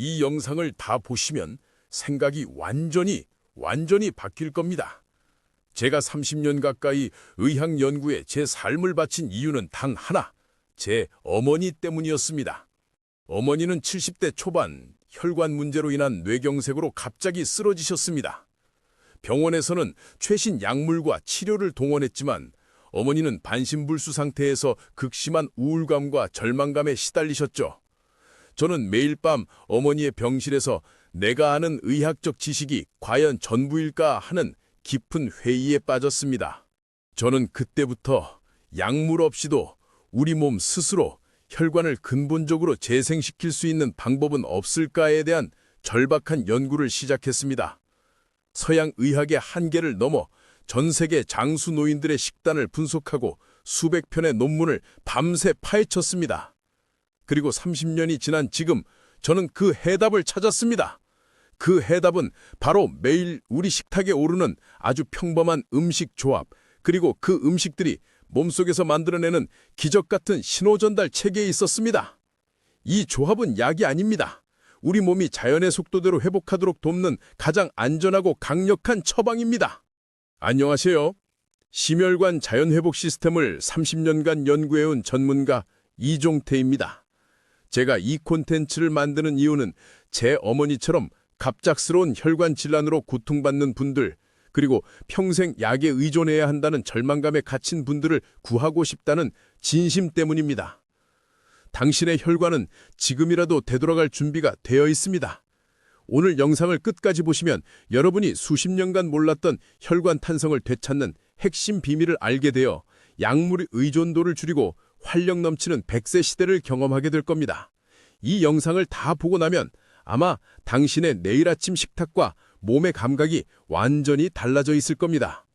이 영상을 다 보시면 생각이 완전히, 완전히 바뀔 겁니다. 제가 30년 가까이 의학 연구에 제 삶을 바친 이유는 단 하나, 제 어머니 때문이었습니다. 어머니는 70대 초반 혈관 문제로 인한 뇌경색으로 갑자기 쓰러지셨습니다. 병원에서는 최신 약물과 치료를 동원했지만 어머니는 반신불수 상태에서 극심한 우울감과 절망감에 시달리셨죠. 저는 매일 밤 어머니의 병실에서 내가 아는 의학적 지식이 과연 전부일까 하는 깊은 회의에 빠졌습니다. 저는 그때부터 약물 없이도 우리 몸 스스로 혈관을 근본적으로 재생시킬 수 있는 방법은 없을까에 대한 절박한 연구를 시작했습니다. 서양 의학의 한계를 넘어 전 세계 장수 노인들의 식단을 분석하고 수백 편의 논문을 밤새 파헤쳤습니다. 그리고 30년이 지난 지금 저는 그 해답을 찾았습니다. 그 해답은 바로 매일 우리 식탁에 오르는 아주 평범한 음식 조합, 그리고 그 음식들이 몸속에서 만들어내는 기적 같은 신호전달 체계에 있었습니다. 이 조합은 약이 아닙니다. 우리 몸이 자연의 속도대로 회복하도록 돕는 가장 안전하고 강력한 처방입니다. 안녕하세요. 심혈관 자연회복 시스템을 30년간 연구해온 전문가 이종태입니다. 제가 이 콘텐츠를 만드는 이유는 제 어머니처럼 갑작스러운 혈관 질환으로 고통받는 분들, 그리고 평생 약에 의존해야 한다는 절망감에 갇힌 분들을 구하고 싶다는 진심 때문입니다. 당신의 혈관은 지금이라도 되돌아갈 준비가 되어 있습니다. 오늘 영상을 끝까지 보시면 여러분이 수십 년간 몰랐던 혈관 탄성을 되찾는 핵심 비밀을 알게 되어 약물의 의존도를 줄이고 활력 넘치는 100세 시대를 경험하게 될 겁니다. 이 영상을 다 보고 나면 아마 당신의 내일 아침 식탁과 몸의 감각이 완전히 달라져 있을 겁니다.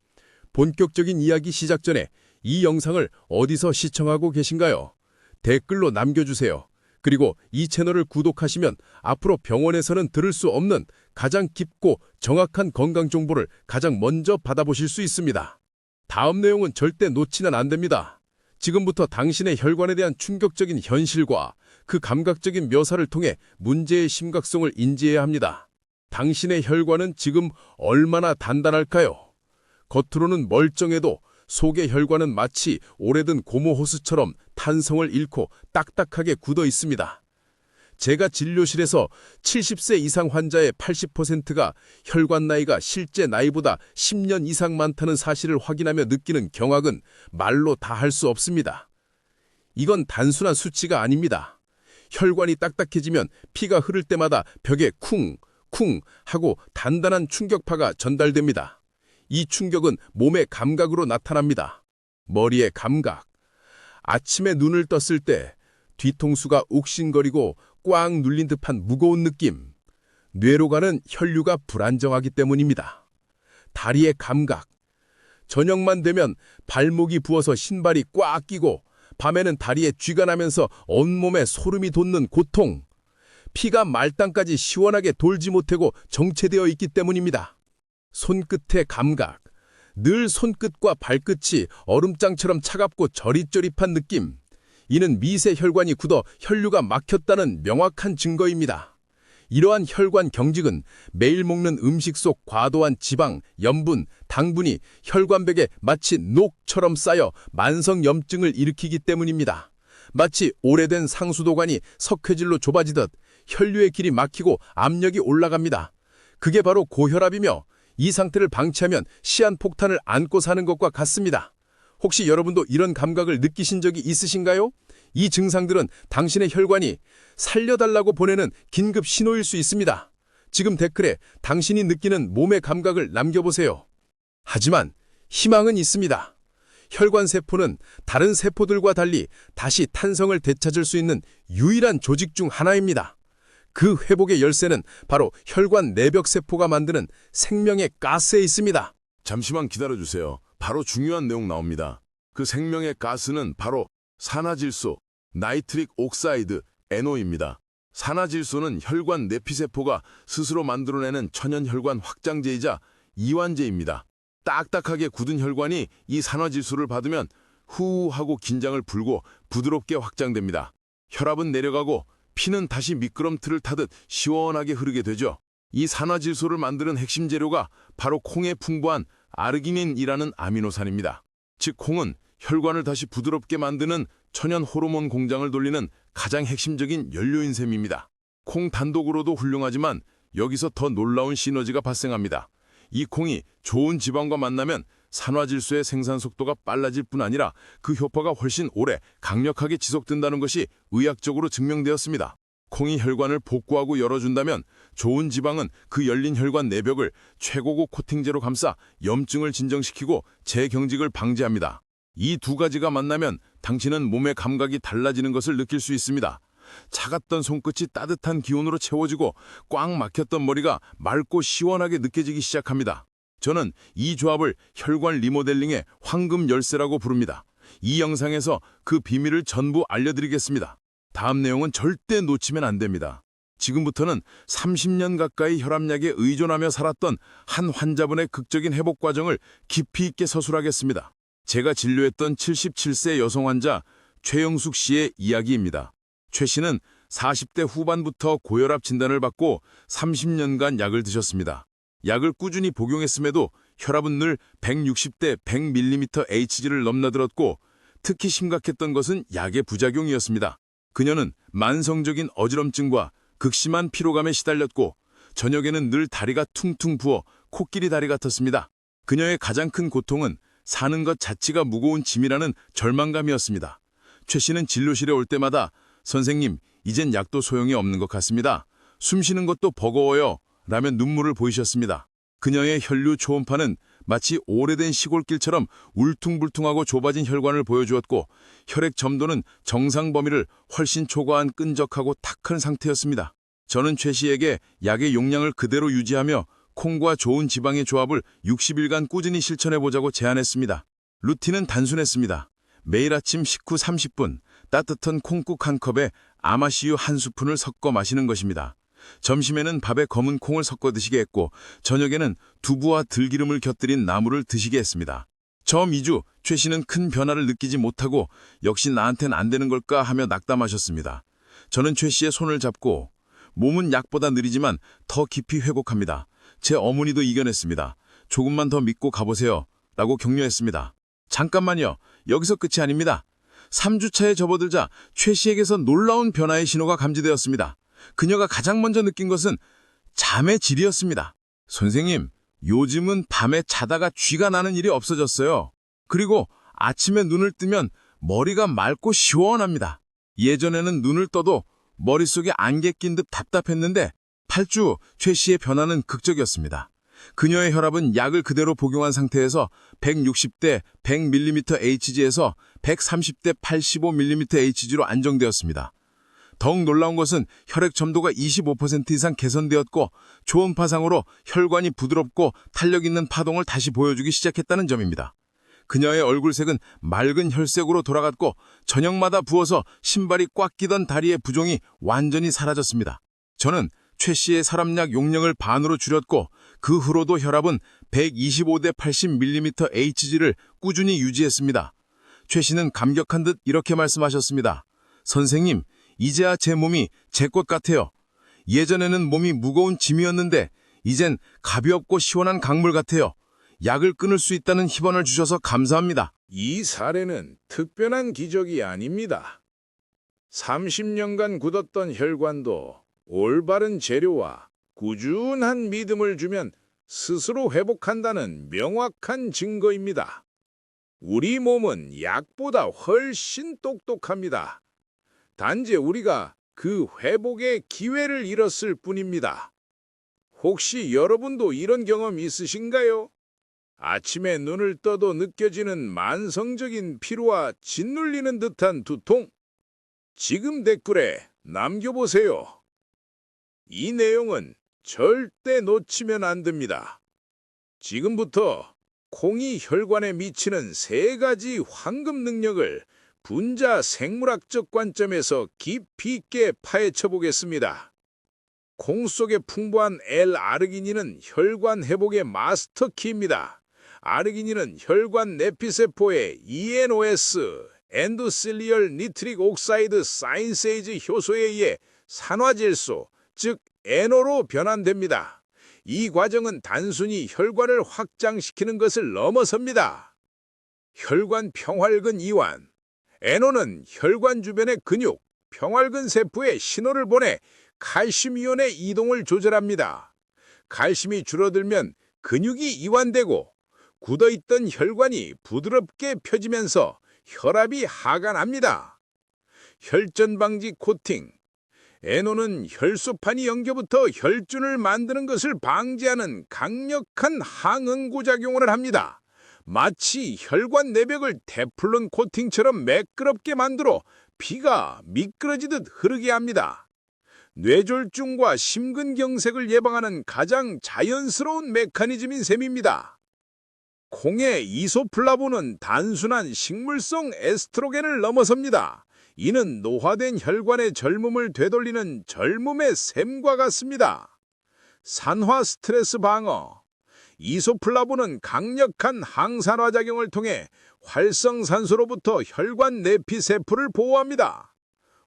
본격적인 이야기 시작 전에 이 영상을 어디서 시청하고 계신가요? 댓글로 남겨주세요. 그리고 이 채널을 구독하시면 앞으로 병원에서는 들을 수 없는 가장 깊고 정확한 건강 정보를 가장 먼저 받아보실 수 있습니다. 다음 내용은 절대 놓치면 안 됩니다. 지금부터 당신의 혈관에 대한 충격적인 현실과 그 감각적인 묘사를 통해 문제의 심각성을 인지해야 합니다. 당신의 혈관은 지금 얼마나 단단할까요? 겉으로는 멀쩡해도 속의 혈관은 마치 오래된 고무 호스처럼 탄성을 잃고 딱딱하게 굳어 있습니다. 제가 진료실에서 70세 이상 환자의 80%가 혈관 나이가 실제 나이보다 10년 이상 많다는 사실을 확인하며 느끼는 경악은 말로 다 할 수 없습니다. 이건 단순한 수치가 아닙니다. 혈관이 딱딱해지면 피가 흐를 때마다 벽에 쿵, 쿵 하고 단단한 충격파가 전달됩니다. 이 충격은 몸의 감각으로 나타납니다. 머리의 감각. 아침에 눈을 떴을 때 뒤통수가 욱신거리고 꽉 눌린 듯한 무거운 느낌. 뇌로 가는 혈류가 불안정하기 때문입니다. 다리의 감각. 저녁만 되면 발목이 부어서 신발이 꽉 끼고 밤에는 다리에 쥐가 나면서 온몸에 소름이 돋는 고통. 피가 말단까지 시원하게 돌지 못하고 정체되어 있기 때문입니다. 손끝의 감각. 늘 손끝과 발끝이 얼음장처럼 차갑고 저릿저릿한 느낌. 이는 미세 혈관이 굳어 혈류가 막혔다는 명확한 증거입니다. 이러한 혈관 경직은 매일 먹는 음식 속 과도한 지방, 염분, 당분이 혈관벽에 마치 녹처럼 쌓여 만성염증을 일으키기 때문입니다. 마치 오래된 상수도관이 석회질로 좁아지듯 혈류의 길이 막히고 압력이 올라갑니다. 그게 바로 고혈압이며 이 상태를 방치하면 시한폭탄을 안고 사는 것과 같습니다. 혹시 여러분도 이런 감각을 느끼신 적이 있으신가요? 이 증상들은 당신의 혈관이 살려달라고 보내는 긴급 신호일 수 있습니다. 지금 댓글에 당신이 느끼는 몸의 감각을 남겨보세요. 하지만 희망은 있습니다. 혈관 세포는 다른 세포들과 달리 다시 탄성을 되찾을 수 있는 유일한 조직 중 하나입니다. 그 회복의 열쇠는 바로 혈관 내벽 세포가 만드는 생명의 가스에 있습니다. 잠시만 기다려주세요. 바로 중요한 내용 나옵니다. 그 생명의 가스는 바로 산화질소, 나이트릭 옥사이드, NO입니다. 산화질소는 혈관 내피세포가 스스로 만들어내는 천연혈관 확장제이자 이완제입니다. 딱딱하게 굳은 혈관이 이 산화질소를 받으면 후 하고 긴장을 풀고 부드럽게 확장됩니다. 혈압은 내려가고 피는 다시 미끄럼틀을 타듯 시원하게 흐르게 되죠. 이 산화질소를 만드는 핵심 재료가 바로 콩에 풍부한 아르기닌이라는 아미노산입니다. 즉 콩은 혈관을 다시 부드럽게 만드는 천연 호르몬 공장을 돌리는 가장 핵심적인 연료인 셈입니다. 콩 단독으로도 훌륭하지만 여기서 더 놀라운 시너지가 발생합니다. 이 콩이 좋은 지방과 만나면 산화질소의 생산 속도가 빨라질 뿐 아니라 그 효과가 훨씬 오래 강력하게 지속된다는 것이 의학적으로 증명되었습니다. 콩이 혈관을 복구하고 열어준다면 좋은 지방은 그 열린 혈관 내벽을 최고급 코팅제로 감싸 염증을 진정시키고 재경직을 방지합니다. 이 두 가지가 만나면 당신은 몸의 감각이 달라지는 것을 느낄 수 있습니다. 차갑던 손끝이 따뜻한 기운으로 채워지고 꽉 막혔던 머리가 맑고 시원하게 느껴지기 시작합니다. 저는 이 조합을 혈관 리모델링의 황금 열쇠라고 부릅니다. 이 영상에서 그 비밀을 전부 알려드리겠습니다. 다음 내용은 절대 놓치면 안 됩니다. 지금부터는 30년 가까이 혈압약에 의존하며 살았던 한 환자분의 극적인 회복 과정을 깊이 있게 서술하겠습니다. 제가 진료했던 77세 여성 환자 최영숙 씨의 이야기입니다. 최 씨는 40대 후반부터 고혈압 진단을 받고 30년간 약을 드셨습니다. 약을 꾸준히 복용했음에도 혈압은 늘 160대 100mm Hg를 넘나들었고 특히 심각했던 것은 약의 부작용이었습니다. 그녀는 만성적인 어지럼증과 극심한 피로감에 시달렸고 저녁에는 늘 다리가 퉁퉁 부어 코끼리 다리 같았습니다. 그녀의 가장 큰 고통은 사는 것 자체가 무거운 짐이라는 절망감이었습니다. 최 씨는 진료실에 올 때마다 선생님, 이젠 약도 소용이 없는 것 같습니다. 숨 쉬는 것도 버거워요. 라며 눈물을 보이셨습니다. 그녀의 혈류 초음파는 마치 오래된 시골길처럼 울퉁불퉁하고 좁아진 혈관을 보여주었고 혈액 점도는 정상 범위를 훨씬 초과한 끈적하고 탁한 상태였습니다. 저는 최 씨에게 약의 용량을 그대로 유지하며 콩과 좋은 지방의 조합을 60일간 꾸준히 실천해보자고 제안했습니다. 루틴은 단순했습니다. 매일 아침 식후 30분 따뜻한 콩국 한 컵에 아마시유 한 스푼을 섞어 마시는 것입니다. 점심에는 밥에 검은 콩을 섞어 드시게 했고 저녁에는 두부와 들기름을 곁들인 나물을 드시게 했습니다. 처음 2주 최 씨는 큰 변화를 느끼지 못하고 역시 나한텐 안 되는 걸까 하며 낙담하셨습니다. 저는 최 씨의 손을 잡고 몸은 약보다 느리지만 더 깊이 회복합니다. 제 어머니도 이겨냈습니다. 조금만 더 믿고 가보세요. 라고 격려했습니다. 잠깐만요. 여기서 끝이 아닙니다. 3주차에 접어들자 최 씨에게서 놀라운 변화의 신호가 감지되었습니다. 그녀가 가장 먼저 느낀 것은 잠의 질이었습니다. 선생님, 요즘은 밤에 자다가 쥐가 나는 일이 없어졌어요. 그리고 아침에 눈을 뜨면 머리가 맑고 시원합니다. 예전에는 눈을 떠도 머릿속에 안개 낀 듯 답답했는데 8주 최 씨의 변화는 극적이었습니다. 그녀의 혈압은 약을 그대로 복용한 상태에서 160대 100mm Hg에서 130대 85mm Hg로 안정되었습니다. 더욱 놀라운 것은 혈액 점도가 25% 이상 개선되었고 초음파상으로 혈관이 부드럽고 탄력 있는 파동을 다시 보여주기 시작했다는 점입니다. 그녀의 얼굴색은 맑은 혈색으로 돌아갔고 저녁마다 부어서 신발이 꽉 끼던 다리의 부종이 완전히 사라졌습니다. 저는 최 씨의 사람약 용량을 반으로 줄였고 그 후로도 혈압은 125대 80mm Hg를 꾸준히 유지했습니다. 최 씨는 감격한 듯 이렇게 말씀하셨습니다. 선생님, 이제야 제 몸이 제 것 같아요. 예전에는 몸이 무거운 짐이었는데 이젠 가볍고 시원한 강물 같아요. 약을 끊을 수 있다는 희번을 주셔서 감사합니다. 이 사례는 특별한 기적이 아닙니다. 30년간 굳었던 혈관도 올바른 재료와 꾸준한 믿음을 주면 스스로 회복한다는 명확한 증거입니다. 우리 몸은 약보다 훨씬 똑똑합니다. 단지 우리가 그 회복의 기회를 잃었을 뿐입니다. 혹시 여러분도 이런 경험 있으신가요? 아침에 눈을 떠도 느껴지는 만성적인 피로와 짓눌리는 듯한 두통? 지금 댓글에 남겨보세요. 이 내용은 절대 놓치면 안 됩니다. 지금부터 콩이 혈관에 미치는 세 가지 황금 능력을 분자 생물학적 관점에서 깊이 있게 파헤쳐 보겠습니다. 콩 속에 풍부한 L-아르기닌은 혈관 회복의 마스터 키입니다. 아르기닌은 혈관 내피세포의 ENOS, 엔도실리얼 니트릭 옥사이드 사인세이즈 효소에 의해 산화질소, 즉 에노로 변환됩니다. 이 과정은 단순히 혈관을 확장시키는 것을 넘어섭니다. 혈관 평활근 이완 에노는 혈관 주변의 근육, 평활근 세포에 신호를 보내 칼슘 이온의 이동을 조절합니다. 칼슘이 줄어들면 근육이 이완되고 굳어있던 혈관이 부드럽게 펴지면서 혈압이 하강합니다. 혈전 방지 코팅 에노는 혈소판이 연겨부터 혈준을 만드는 것을 방지하는 강력한 항응고 작용을 합니다. 마치 혈관 내벽을 테플론 코팅처럼 매끄럽게 만들어 피가 미끄러지듯 흐르게 합니다. 뇌졸중과 심근경색을 예방하는 가장 자연스러운 메커니즘인 셈입니다. 콩의 이소플라본은 단순한 식물성 에스트로겐을 넘어섭니다. 이는 노화된 혈관의 젊음을 되돌리는 젊음의 샘과 같습니다. 산화 스트레스 방어 이소플라본은 강력한 항산화 작용을 통해 활성산소로부터 혈관 내피 세포를 보호합니다.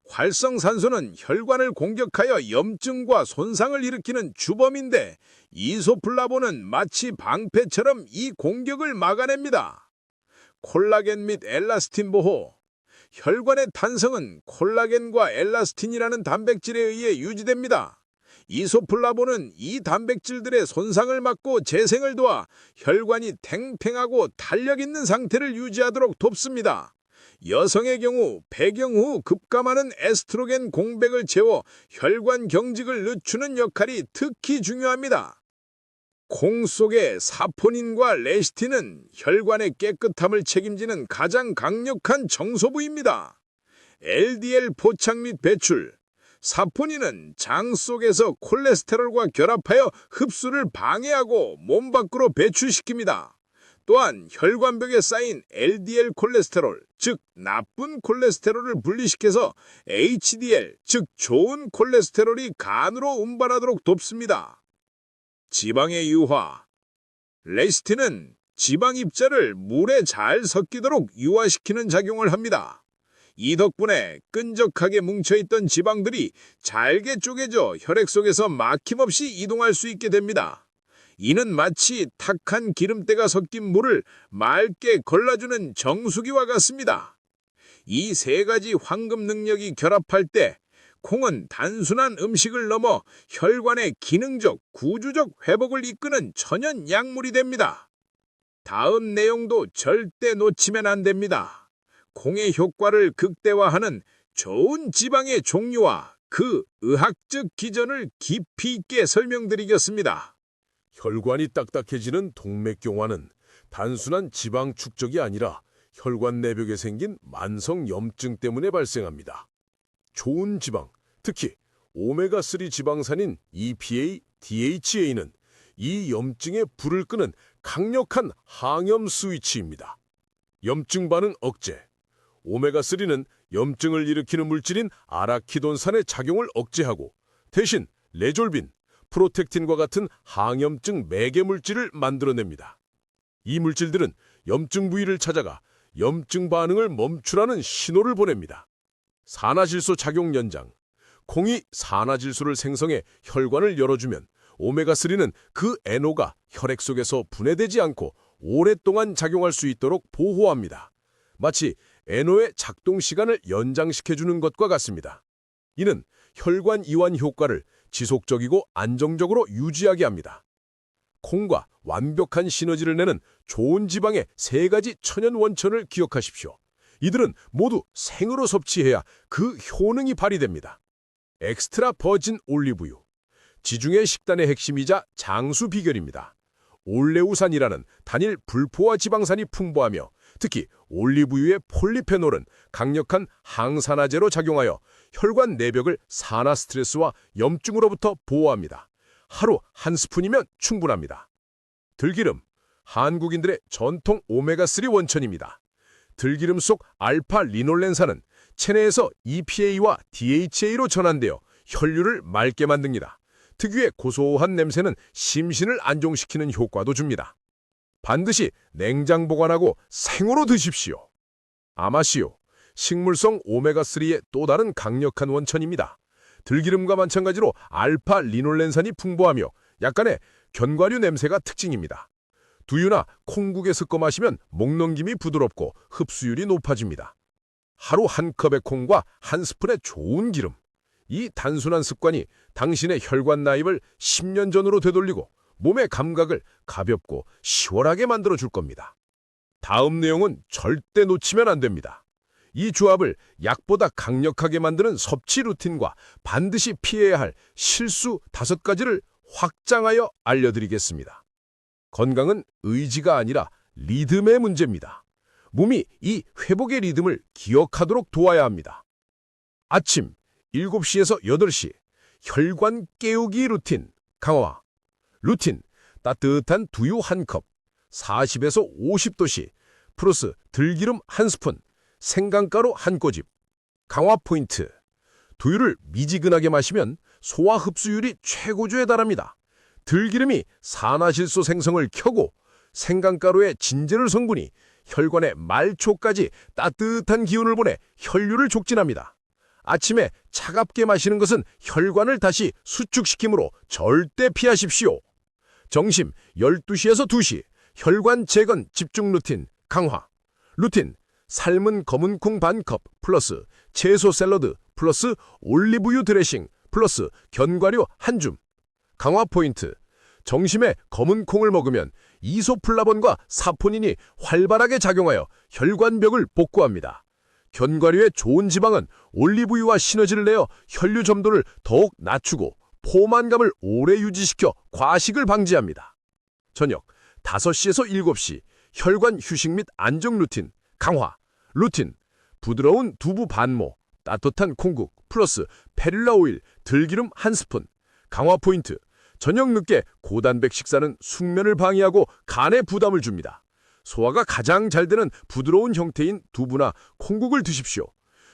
활성산소는 혈관을 공격하여 염증과 손상을 일으키는 주범인데 이소플라본은 마치 방패처럼 이 공격을 막아냅니다. 콜라겐 및 엘라스틴 보호 혈관의 탄성은 콜라겐과 엘라스틴이라는 단백질에 의해 유지됩니다. 이소플라본은 이 단백질들의 손상을 막고 재생을 도와 혈관이 탱탱하고 탄력 있는 상태를 유지하도록 돕습니다. 여성의 경우 배경 후 급감하는 에스트로겐 공백을 채워 혈관 경직을 늦추는 역할이 특히 중요합니다. 콩 속의 사포닌과 레시틴은 혈관의 깨끗함을 책임지는 가장 강력한 정소부입니다. LDL 포착 및 배출 사포닌은 장 속에서 콜레스테롤과 결합하여 흡수를 방해하고 몸 밖으로 배출시킵니다. 또한 혈관벽에 쌓인 LDL 콜레스테롤, 즉 나쁜 콜레스테롤을 분리시켜서 HDL, 즉 좋은 콜레스테롤이 간으로 운반하도록 돕습니다. 지방의 유화 레시틴은 지방 입자를 물에 잘 섞이도록 유화시키는 작용을 합니다. 이 덕분에 끈적하게 뭉쳐있던 지방들이 잘게 쪼개져 혈액 속에서 막힘없이 이동할 수 있게 됩니다. 이는 마치 탁한 기름때가 섞인 물을 맑게 걸러주는 정수기와 같습니다. 이 세 가지 황금 능력이 결합할 때 콩은 단순한 음식을 넘어 혈관의 기능적, 구조적 회복을 이끄는 천연 약물이 됩니다. 다음 내용도 절대 놓치면 안 됩니다. 콩의 효과를 극대화하는 좋은 지방의 종류와 그 의학적 기전을 깊이 있게 설명드리겠습니다. 혈관이 딱딱해지는 동맥경화는 단순한 지방 축적이 아니라 혈관 내벽에 생긴 만성 염증 때문에 발생합니다. 좋은 지방, 특히 오메가3 지방산인 EPA, DHA는 이 염증의 불을 끄는 강력한 항염 스위치입니다. 염증 반응 억제. 오메가3는 염증을 일으키는 물질인 아라키돈산의 작용을 억제하고 대신 레졸빈, 프로텍틴과 같은 항염증 매개 물질을 만들어냅니다. 이 물질들은 염증 부위를 찾아가 염증 반응을 멈추라는 신호를 보냅니다. 산화질소 작용 연장. 콩이 산화질소를 생성해 혈관을 열어주면 오메가3는 그 NO가 혈액 속에서 분해되지 않고 오랫동안 작용할 수 있도록 보호합니다. 마치 NO의 작동 시간을 연장시켜주는 것과 같습니다. 이는 혈관 이완 효과를 지속적이고 안정적으로 유지하게 합니다. 콩과 완벽한 시너지를 내는 좋은 지방의 세 가지 천연 원천을 기억하십시오. 이들은 모두 생으로 섭취해야 그 효능이 발휘됩니다. 엑스트라 버진 올리브유. 지중해 식단의 핵심이자 장수 비결입니다. 올레우산이라는 단일 불포화 지방산이 풍부하며 특히 올리브유의 폴리페놀은 강력한 항산화제로 작용하여 혈관 내벽을 산화 스트레스와 염증으로부터 보호합니다. 하루 한 스푼이면 충분합니다. 들기름, 한국인들의 전통 오메가3 원천입니다. 들기름 속 알파 리놀렌산은 체내에서 EPA와 DHA로 전환되어 혈류를 맑게 만듭니다. 특유의 고소한 냄새는 심신을 안정시키는 효과도 줍니다. 반드시 냉장 보관하고 생으로 드십시오. 아마시오, 식물성 오메가3의 또 다른 강력한 원천입니다. 들기름과 마찬가지로 알파 리놀렌산이 풍부하며 약간의 견과류 냄새가 특징입니다. 두유나 콩국에 섞어 마시면 목 넘김이 부드럽고 흡수율이 높아집니다. 하루 한 컵의 콩과 한 스푼의 좋은 기름. 이 단순한 습관이 당신의 혈관 나입을 10년 전으로 되돌리고 몸의 감각을 가볍고 시원하게 만들어 줄 겁니다. 다음 내용은 절대 놓치면 안 됩니다. 이 조합을 약보다 강력하게 만드는 섭취 루틴과 반드시 피해야 할 실수 다섯 가지를 확장하여 알려드리겠습니다. 건강은 의지가 아니라 리듬의 문제입니다. 몸이 이 회복의 리듬을 기억하도록 도와야 합니다. 아침 7시에서 8시 혈관 깨우기 루틴 강화 루틴 따뜻한 두유 한 컵 40에서 50도씨 플러스 들기름 한 스푼 생강가루 한 꼬집 강화 포인트 두유를 미지근하게 마시면 소화 흡수율이 최고조에 달합니다. 들기름이 산화질소 생성을 켜고 생강가루의 진제를 성분이 혈관의 말초까지 따뜻한 기운을 보내 혈류를 촉진합니다. 아침에 차갑게 마시는 것은 혈관을 다시 수축시키므로 절대 피하십시오. 정심 12시에서 2시 혈관 재건 집중 루틴 강화 루틴 삶은 검은 콩 반 컵 플러스 채소 샐러드 플러스 올리브유 드레싱 플러스 견과류 한 줌 강화 포인트 정심에 검은 콩을 먹으면 이소플라본과 사포닌이 활발하게 작용하여 혈관벽을 복구합니다. 견과류의 좋은 지방은 올리브유와 시너지를 내어 혈류 점도를 더욱 낮추고 포만감을 오래 유지시켜 과식을 방지합니다. 저녁 5시에서 7시 혈관 휴식 및 안정 루틴 강화 루틴 부드러운 두부 반모 따뜻한 콩국 플러스 페릴라 오일 들기름 한 스푼 강화 포인트 저녁 늦게 고단백 식사는 숙면을 방해하고 간에 부담을 줍니다. 소화가 가장 잘 되는 부드러운 형태인 두부나 콩국을 드십시오.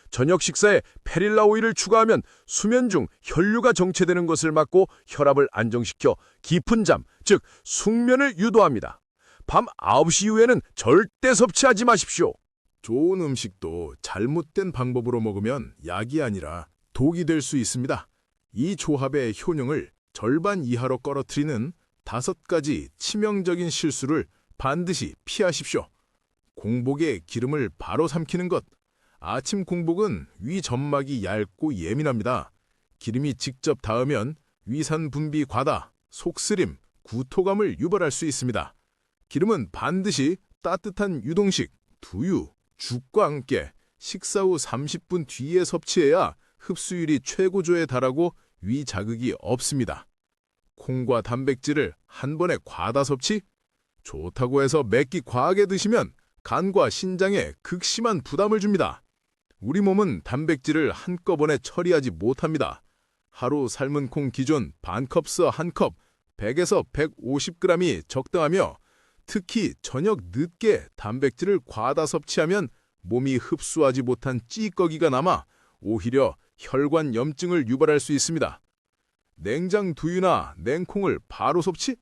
저녁 식사에 페릴라 오일을 추가하면 수면 중 혈류가 정체되는 것을 막고 혈압을 안정시켜 깊은 잠, 즉 숙면을 유도합니다. 밤 9시 이후에는 절대 섭취하지 마십시오. 좋은 음식도 잘못된 방법으로 먹으면 약이 아니라 독이 될 수 있습니다. 이 조합의 효능을 절반 이하로 떨어뜨리는 다섯 가지 치명적인 실수를 반드시 피하십시오. 공복에 기름을 바로 삼키는 것. 아침 공복은 위 점막이 얇고 예민합니다. 기름이 직접 닿으면 위산 분비 과다, 속쓰림, 구토감을 유발할 수 있습니다. 기름은 반드시 따뜻한 유동식, 두유, 죽과 함께 식사 후 30분 뒤에 섭취해야 흡수율이 최고조에 달하고 위 자극이 없습니다. 콩과 단백질을 한 번에 과다 섭취? 좋다고 해서 맵기 과하게 드시면 간과 신장에 극심한 부담을 줍니다. 우리 몸은 단백질을 한꺼번에 처리하지 못합니다. 하루 삶은 콩 기존 반컵서 한 컵, 100에서 150g이 적당하며 특히 저녁 늦게 단백질을 과다 섭취하면 몸이 흡수하지 못한 찌꺼기가 남아 오히려 혈관 염증을 유발할 수 있습니다. 냉장 두유나 냉콩을 바로 섭취?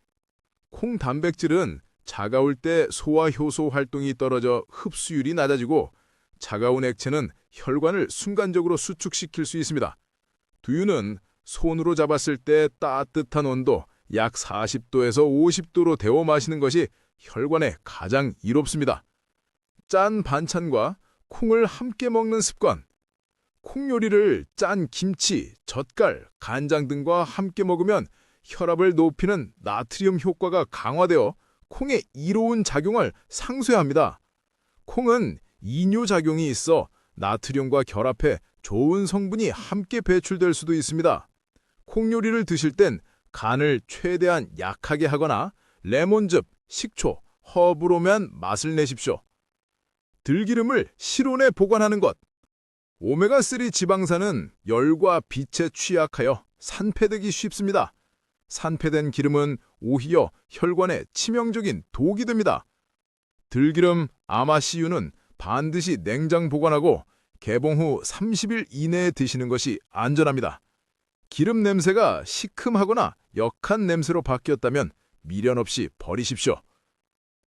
콩 단백질은 차가울 때 소화 효소 활동이 떨어져 흡수율이 낮아지고 차가운 액체는 혈관을 순간적으로 수축시킬 수 있습니다. 두유는 손으로 잡았을 때 따뜻한 온도 약 40도에서 50도로 데워 마시는 것이 혈관에 가장 이롭습니다. 짠 반찬과 콩을 함께 먹는 습관. 콩 요리를 짠 김치, 젓갈, 간장 등과 함께 먹으면 혈압을 높이는 나트륨 효과가 강화되어 콩의 이로운 작용을 상쇄합니다. 콩은 이뇨작용이 있어 나트륨과 결합해 좋은 성분이 함께 배출될 수도 있습니다. 콩 요리를 드실 땐 간을 최대한 약하게 하거나 레몬즙, 식초, 허브로만 맛을 내십시오. 들기름을 실온에 보관하는 것. 오메가3 지방산은 열과 빛에 취약하여 산패되기 쉽습니다. 산패된 기름은 오히려 혈관에 치명적인 독이 됩니다. 들기름 아마씨유는 반드시 냉장 보관하고 개봉 후 30일 이내에 드시는 것이 안전합니다. 기름 냄새가 시큼하거나 역한 냄새로 바뀌었다면 미련 없이 버리십시오.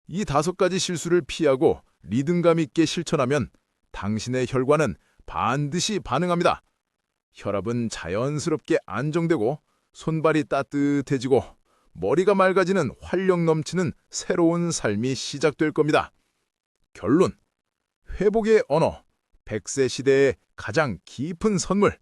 이 다섯 가지 실수를 피하고 리듬감 있게 실천하면 당신의 혈관은 반드시 반응합니다. 혈압은 자연스럽게 안정되고 손발이 따뜻해지고 머리가 맑아지는 활력 넘치는 새로운 삶이 시작될 겁니다. 결론. 회복의 언어. 100세 시대의 가장 깊은 선물.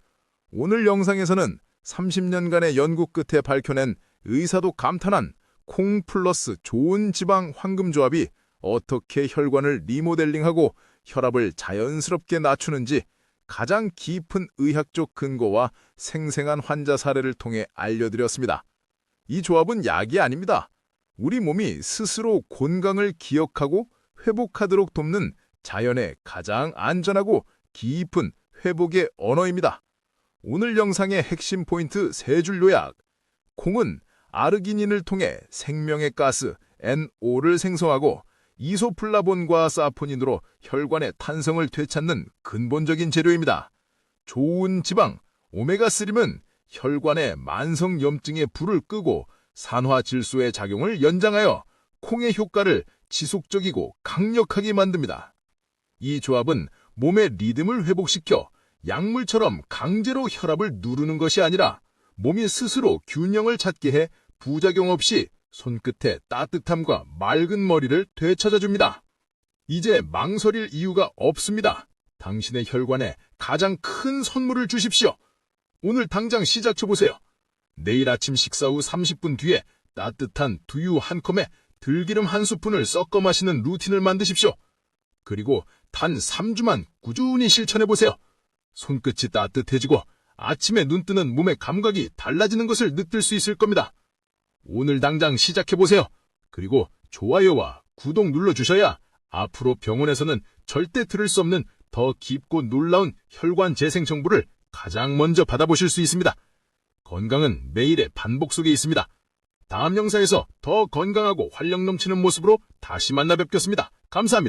오늘 영상에서는 30년간의 연구 끝에 밝혀낸 의사도 감탄한 콩 플러스 좋은 지방 황금 조합이 어떻게 혈관을 리모델링하고 혈압을 자연스럽게 낮추는지 가장 깊은 의학적 근거와 생생한 환자 사례를 통해 알려드렸습니다. 이 조합은 약이 아닙니다. 우리 몸이 스스로 건강을 기억하고 회복하도록 돕는 자연의 가장 안전하고 깊은 회복의 언어입니다. 오늘 영상의 핵심 포인트 세 줄 요약. 콩은 아르기닌을 통해 생명의 가스 NO를 생성하고 이소플라본과 사포닌으로 혈관의 탄성을 되찾는 근본적인 재료입니다. 좋은 지방 오메가3는 혈관의 만성 염증의 불을 끄고 산화 질소의 작용을 연장하여 콩의 효과를 지속적이고 강력하게 만듭니다. 이 조합은 몸의 리듬을 회복시켜 약물처럼 강제로 혈압을 누르는 것이 아니라 몸이 스스로 균형을 찾게 해 부작용 없이 손끝의 따뜻함과 맑은 머리를 되찾아줍니다. 이제 망설일 이유가 없습니다. 당신의 혈관에 가장 큰 선물을 주십시오. 오늘 당장 시작해보세요. 내일 아침 식사 후 30분 뒤에 따뜻한 두유 한 컵에 들기름 한 스푼을 섞어 마시는 루틴을 만드십시오. 그리고 단 3주만 꾸준히 실천해보세요. 손끝이 따뜻해지고 아침에 눈 뜨는 몸의 감각이 달라지는 것을 느낄 수 있을 겁니다. 오늘 당장 시작해보세요. 그리고 좋아요와 구독 눌러주셔야 앞으로 병원에서는 절대 들을 수 없는 더 깊고 놀라운 혈관 재생 정보를 가장 먼저 받아보실 수 있습니다. 건강은 매일의 반복 속에 있습니다. 다음 영상에서 더 건강하고 활력 넘치는 모습으로 다시 만나 뵙겠습니다. 감사합니다.